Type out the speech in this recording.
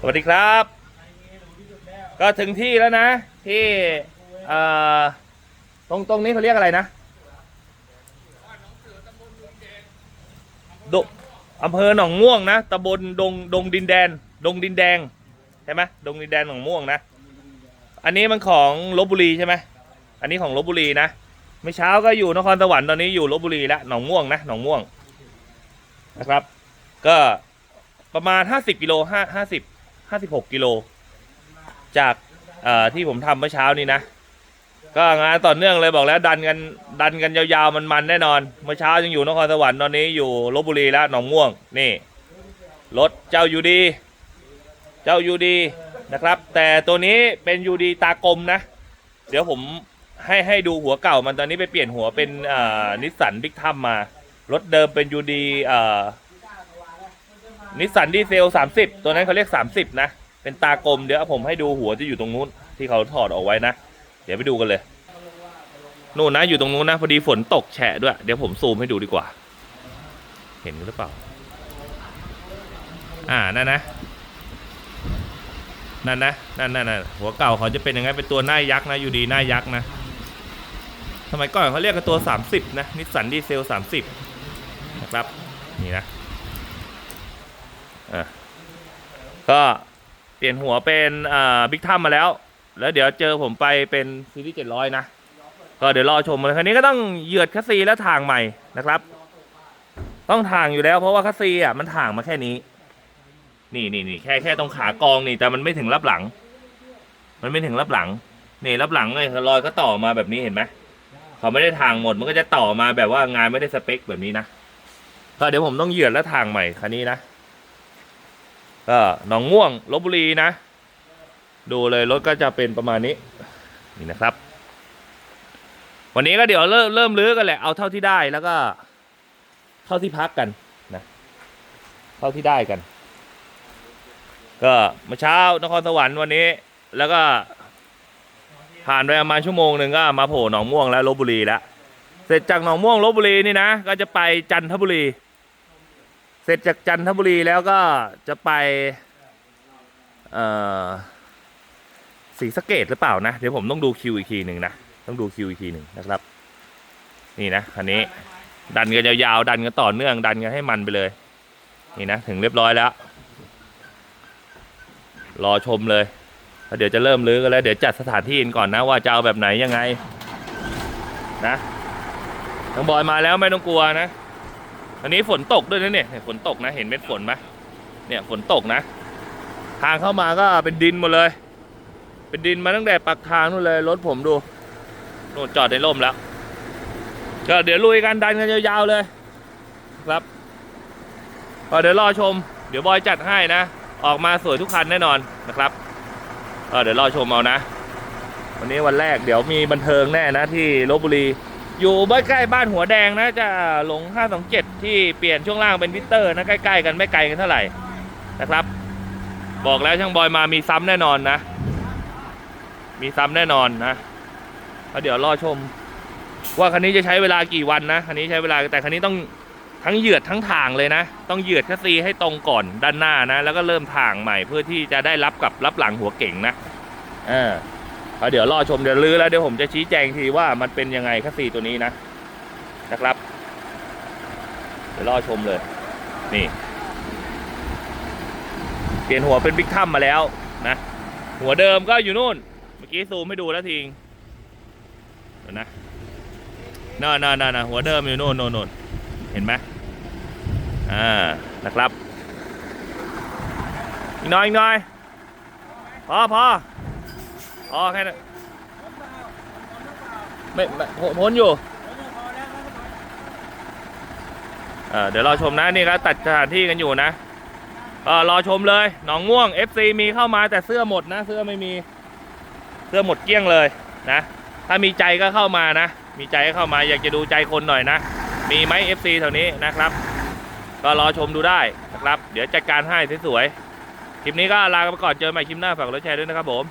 สวัสดีครับ ก็ถึงที่แล้วนะ ที่เอ่อตรงตรงนี้เขาเรียกอะไรนะดอำเภอหนองม่วงนะตำบลดงดงดินแดน ดงดินแดงใช่ไหมดงดินแดนหนองม่วงนะ อันนี้มันของลบบุรีใช่ไหมอันนี้ของลบบุรีนะเมื่อเช้าก็อยู่นครสวรรค์ตอนนี้อยู่ลบบุรีแล้วหนองม่วงนะหนองม่วงนะครับ ก็ ประมาณ 50กิโลห้าห้าสิบห้าสิบหกกิโลจากที่ผมทำเมื่อเช้านี้นะ ก็งานต่อเนื่องเลยบอกแล้วดันกันดันกันยาวๆมันๆแน่นอน เมื่อเช้ายังอยู่นครสวรรค์ตอนนี้อยู่ลบบุรีแล้วหนองม่วงนี่รถเจ้ายูดี เจ้ายูดีนะครับ แต่ตัวนี้เป็นยูดีตากลมนะ เดี๋ยวผมให้ให้ดูหัวเก่ามันตอนนี้ไปเปลี่ยนหัวเป็นนิสสันบิ๊กทัมมา รถเดิมเป็นยูดี นิสสันดีเซล 30 ตัวนั้นเขาเรียก 30 นะ เป็นตากลมเดี๋ยวผมให้ดูหัวจะอยู่ตรงนู้นที่เขาถอดออกไว้นะ เดี๋ยวไปดูกันเลย นู่นนะอยู่ตรงนู้นนะ พอดีฝนตกแฉะด้วย เดี๋ยวผมซูมให้ดูดีกว่า เห็นหรือเปล่า อ่านั่นนะนั่นนะนั่นนั่นนหัวเก่าเขาจะเป็นยังไงเป็นตัวหน้ายักษ์นะอยู่ดีหน้ายักษ์นะสมัยก่อนเขาเรียกกันตัว 30 นะนิสสันดีเซล 30 นะครับ นี่นะ ก็เปลี่ยนหัวเป็นบิ๊กทัมมาแล้ว แล้วเดี๋ยวเจอผมไปเป็นซีรีส์700นะ ก็เดี๋ยวรอชมเลยคันนี้ก็ต้องเหยือดคัสซีและทางใหม่นะครับ ต้องทางอยู่แล้วเพราะว่าคัสซีอะมันทางมาแค่นี้ นี่นี่นี่แค่แค่ตรงขากองนี่แต่มันไม่ถึงรับหลัง มันไม่ถึงรับหลังนี่รับหลังเลยรอยก็ต่อมาแบบนี้เห็นไหมเขาไม่ได้ทางหมดมันก็จะต่อมาแบบว่างานไม่ได้สเปคแบบนี้นะก็เดี๋ยวผมต้องเหยียดและทางใหม่คันนี้นะ ก็หนองม่วงลบบุรีนะ ดูเลยรถก็จะเป็นประมาณนี้นี่นะครับ วันนี้ก็เดี๋ยวเริ่มเริ่มลื้อกันแหละเอาเท่าที่ได้แล้วก็เท่าที่พักกันนะเท่าที่ได้กัน ก็เมื่อเช้านครสวรรค์วันนี้ แล้วก็ผ่านไปประมาณชั่วโมงหนึ่งก็มาโผล่หนองม่วงแล้วลบบุรีแล้วเสร็จจากหนองม่วงลบบุรีนี่นะ ก็จะไปจันทบุรี เสร็จจากจันทบุรีแล้วก็จะไปเอ่อศรีสะเกดหรือเปล่านะ เดี๋ยวผมต้องดูคิวอีกทีหนึ่งนะ ต้องดูคิวอีกทีหนึ่งนะครับ นี่นะคันนี้ดันกันยาวๆ ดันกันต่อเนื่อง ดันกันให้มันไปเลย นี่นะ ถึงเรียบร้อยแล้ว รอชมเลยแล้วเดี๋ยวจะเริ่มรื้อกันแล้ว เดี๋ยวจัดสถานที่กันก่อนนะว่าจะเอาแบบไหนยังไง นะน้องบอยมาแล้วไม่ต้องกลัวนะ อันนี้ฝนตกด้วยนะเนี่ยฝนตกนะเห็นเม็ดฝนไหมเนี่ยฝนตกนะ ทางเข้ามาก็เป็นดินหมดเลย เป็นดินมาตั้งแต่ปากทางนู่นเลยรถผมดูนู่นจอดในร่มแล้ว ก็เดี๋ยวลุยกันดันกันยาวๆเลยครับเดี๋ยวรอชม เดี๋ยวบอยจัดให้นะ ออกมาสวยทุกคันแน่นอนนะครับเดี๋ยวรอชมเอานะ วันนี้วันแรกเดี๋ยวมีบันเทิงแน่นะที่ลบบุรี อยู่บ้านใกล้บ้านหัวแดงนะจะหลง 527 ที่เปลี่ยนช่วงล่างเป็นวิตเตอร์นะใกล้ๆกันไม่ไกลกันเท่าไหร่นะครับ บอกแล้วช่างบอยมามีซ้ำแน่นอนนะ มีซ้ำแน่นอนนะเดี๋ยวรอชม ว่าคันนี้จะใช้เวลากี่วันนะคันนี้ใช้เวลาแต่คันนี้ต้องทั้งเหยือดทั้งทางเลยนะ ต้องเหยือดคัสซีให้ตรงก่อนด้านหน้านะ แล้วก็เริ่มทางใหม่เพื่อที่จะได้รับกับรับหลังหัวเก่งนะ เออ เดี๋ยวรอชมเดี๋ยวลื้อแล้วเดี๋ยวผมจะชี้แจงทีว่ามันเป็นยังไงคัสซีตัวนี้นะนะครับ เดี๋ยวรอชมเลย นี่ เปลี่ยนหัวเป็นบิ๊กทัมมาแล้วนะหัวเดิมก็อยู่นู่น เมื่อกี้ซูมให้ดูแล้วทิงเดี๋ยวนะน่าน่าน่าน่าหัวเดิมอยู่นู่นนู่นเห็นไหมอ่านะครับอีกน้อยอีกน้อยพอพอ พอแค่นั้นไม่ไม่พ้นอยู่เออเดี๋ยวรอชมนะนี่ก็ตัดสถานที่กันอยู่นะเออรอชมเลย หนองม่วง FC มีเข้ามาแต่เสื้อหมดนะ เสื้อไม่มีเสื้อหมดเกลี้ยงเลยนะ ถ้ามีใจก็เข้ามานะ มีใจก็เข้ามาอยากจะดูใจคนหน่อยนะ มีไหม FC แถวนี้นะครับ ก็รอชมดูได้นะครับ เดี๋ยวจัดการให้สวยๆคลิปนี้ก็ลาไปก่อนเจอใหม่คลิปหน้าฝากกดไลค์แชร์ด้วยนะครับผม